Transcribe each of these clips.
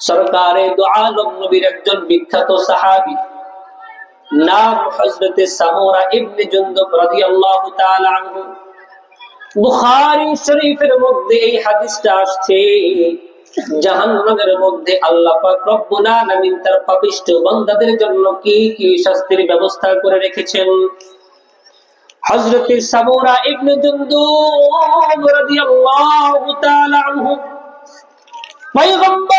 সরকারে দু আলম নবীর একজন বিখ্যাত সাহাবী। নাম হযরতে সামুরা ইবনে জুনদুব রাদিয়াল্লাহু তাআলা আনহু। বুখারী শরীফের মধ্যে এই হাদিসটা আসছে, জাহান্নামের মধ্যে আল্লাহ পাক রব্বুল আলামিন তার পাপিষ্ঠ বান্দাদের জন্য কি কি শাস্তির ব্যবস্থা করে রেখেছেন? হযরতে সামুরা ইবনে জুনদুব রাদিয়াল্লাহু তাআলা আনহু। পয়গম্বর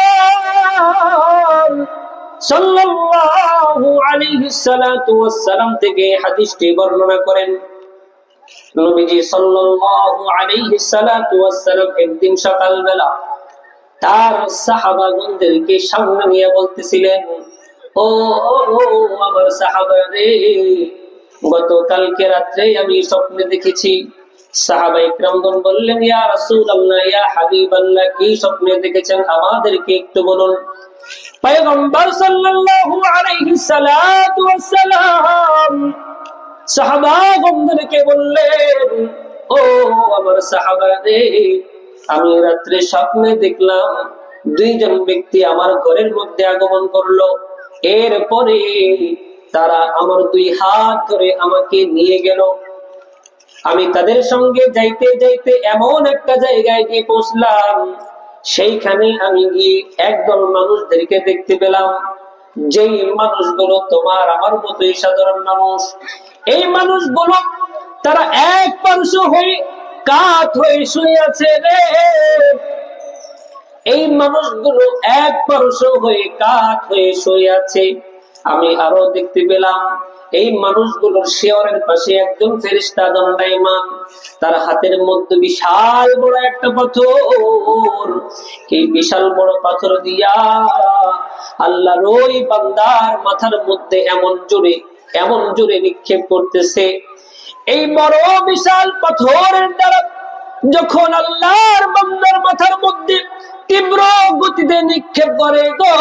সাল্লাল্লাহু আলাইহি ওয়াসসালাম থেকে হাদিসটি বর্ণনা করেন। নবীজি সাল্লাল্লাহু আলাইহি ওয়াসসালাম একদিন সকালবেলা তার সাহাবাগণদেরকে সামনে নিয়ে বলতেছিলেন ও, আমার সাহাবা রে, গতকালকে রাত্রে আমি স্বপ্নে দেখেছি। সাহাবা ইকরামগণ বললেন, ইয়া রাসূলুল্লাহ, ইয়া হাবিবাল্লাহ, কি স্বপ্নে দেখেছেন? আমাদেরকে একটু বলুন। দুইজন ব্যক্তি আমার ঘরের মধ্যে আগমন করল। এরপরে তারা আমার দুই হাত ধরে আমাকে নিয়ে গেল। আমি তাদের সঙ্গে যাইতে যাইতে এমন একটা জায়গায় গিয়ে পৌঁছলাম সেইখানে আমি গিয়ে একদল মানুষদেরকে দেখতে পেলাম। যেই মানুষগুলো তোমার আমার মতোই সাধারণ মানুষ। এই মানুষগুলো, তারা এক পার্শ্ব হয়ে কাত হয়ে শুয়ে আছে রে। এই মানুষগুলো এক পার্শ্ব হয়ে কাত হয়ে শুয়ে আছে। আমি আরও দেখতে পেলাম, এই মানুষগুলোর শেওরের পাশে একজন ফেরিস্তা দণ্ডায়মান, তার হাতের মধ্যে বিশাল বড় একটা পাথর। এই বিশাল বড় পাথর দিয়া আল্লাহর ওই বান্দার মাথার মধ্যে এমন জোরে এমন জোরে নিক্ষেপ করতেছে। এই বড় বিশাল পাথরের দ্বারা যখন আল্লাহর বান্দার মাথার মধ্যে তীব্র গতিতে নিক্ষেপ করে গো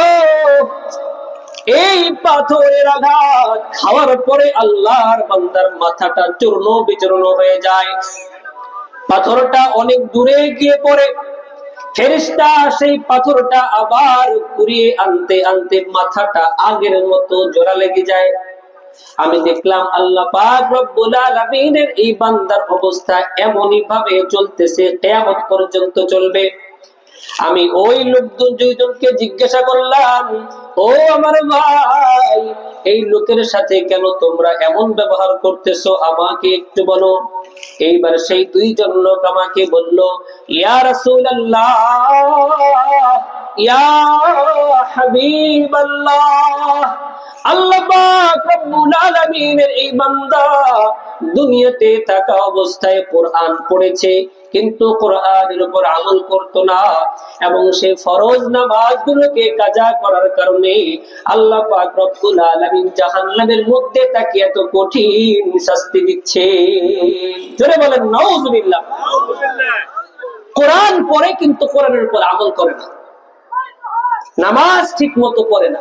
এই পাথরের আঘাত খাওয়ার পরে আল্লাহর বান্দার মাথাটা চূর্ণ বিচূর্ণ হয়ে যায়। পাথরটা অনেক দূরে গিয়ে পড়ে। সেই পাথরটা আবার কুড়িয়ে আনতে আনতে মাথাটা আগের মতো জোড়া লেগে যায়। আমি দেখলাম আল্লাহ পাক এই বান্দার অবস্থা এমনই ভাবে চলতেছে, কিয়ামত পর্যন্ত চলবে। আমি ওই লোকজন দুইজনকে জিজ্ঞাসা করলাম, ও আমার ভাই, এই লোকের সাথে কেন তোমরা এমন ব্যবহার করতেছো? আমাকে একটু বলো। এইবার সেই দুইজন লোক আমাকে বলল, ইয়া রাসূলুল্লাহ, ইয়া হাবিবাল্লাহ, আল্লাহ পাক রব্বুল আলামিনের এই বান্দা দুনিয়াতে থাকা অবস্থায় কোরআন পড়েছে। কিন্তু কোরআনের উপর আমল করত না এবং সে ফরজ নামাজগুলোকে কাজা করার কারণে আল্লাহ পাক রব্বুল আলামিন জাহান্নামের মধ্যে তাকে এত কঠিন শাস্তি দিচ্ছে। জোরে বলেন, নাউজুবিল্লাহ। কোরআন পড়ে কিন্তু কোরআনের উপর আমল করে না। নামাজ ঠিক মতো পড়ে না।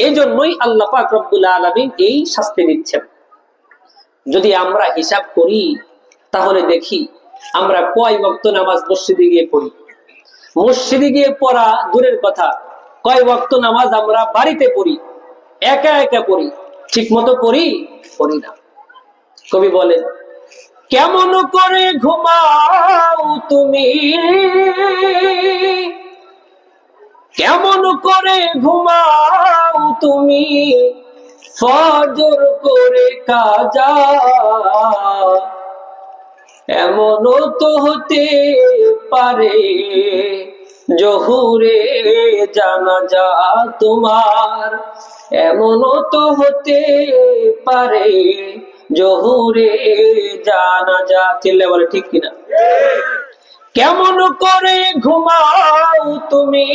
এই জন্যই আল্লাহ পাক রব্বুল আলমিন এই শাস্তি দিচ্ছেন। যদি আমরা হিসাব করি, তাহলে দেখি আমরা কয় বক্ত নামাজ মসজিদে গিয়ে পড়ি? মসজিদে গিয়ে পড়া দূরের কথা। কয় বক্ত নামাজ আমরা বাড়িতে পড়ি? একা একা পড়ি। ঠিক মতো পড়ি? পড়ি না। কবি বলেন, কেমন করে ঘুমাও তুমি? কেমন করে ঘুমাও তুমি? ফজর করে কাজা এমনও তো হতে পারে, জহুরে জানা যা তোমার। এমনও তো হতে পারে, জহুরে জানা যা চিল্লে বলে ঠিক কিনা? কেমন করে ঘুমাও তুমি?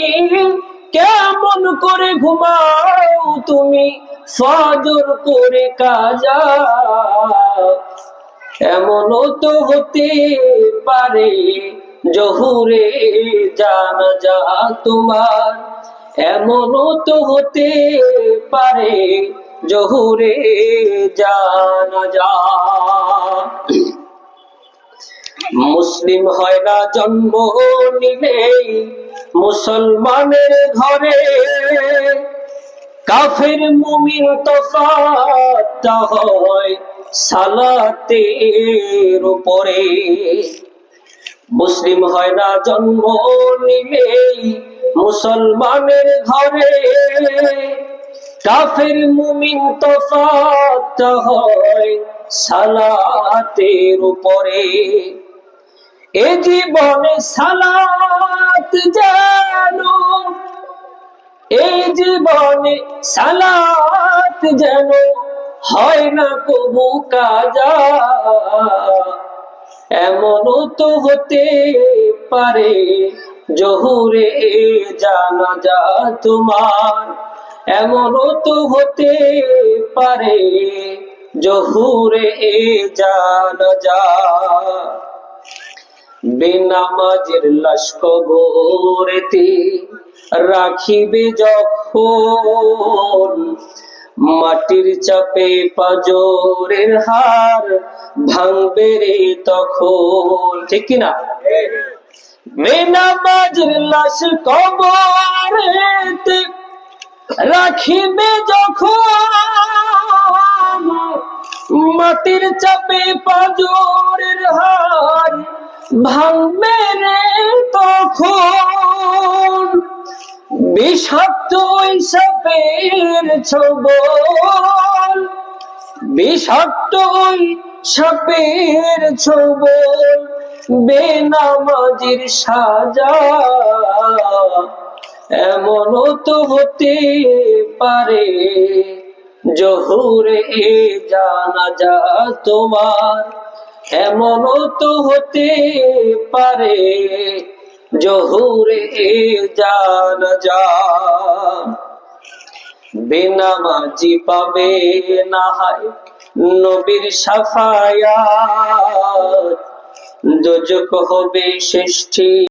কেমন করে ঘুমাও তুমি? ফজর করে কাজা এমনও তো হতে পারে, জহুরে জানা যা তোমার। এমনও তো হতে পারে, জহুরে জানা যা। মুসলিম হয় না জন্ম নিলেই মুসলমানের ঘরে। কাফের মুমিন তফাত হয় সালাতের উপরে। মুসলিম হয় না জন্ম নিলেই মুসলমানের ঘরে। কাফের মুমিন তফাত হয় সালাতের উপরে। এ জীবনে সালাত জানো এই জীবনে সালাত যেন হয় না কবু কাজা। এমনও তো হতে পারে, জহুরে জানা যা তোমার। এমনও তো হতে পারে, জহুরে জানা যা বেনামাজের লাশ কবরেতে রাখিবে যখন মাটির চাপে পাজরের হার ভাঙবে রে তখন। ঠিক কিনা? বেনামাজের লাশ কবরেতে রাখিবে যখন। মাটির চাপে পাজরের হার ভাঙবে রে তখন। ওই সাপের ছবল ওই সাপের ছবল, বেনামাজির সাজা এমনও তো হতে পারে, জহুরে জানা যা তোমার এমনও তো হতে পারে। জহুরে জানা যা। বেনামাজি পাবে না হায় নবীর সাফায়া দুজক হবে শেষ্ঠী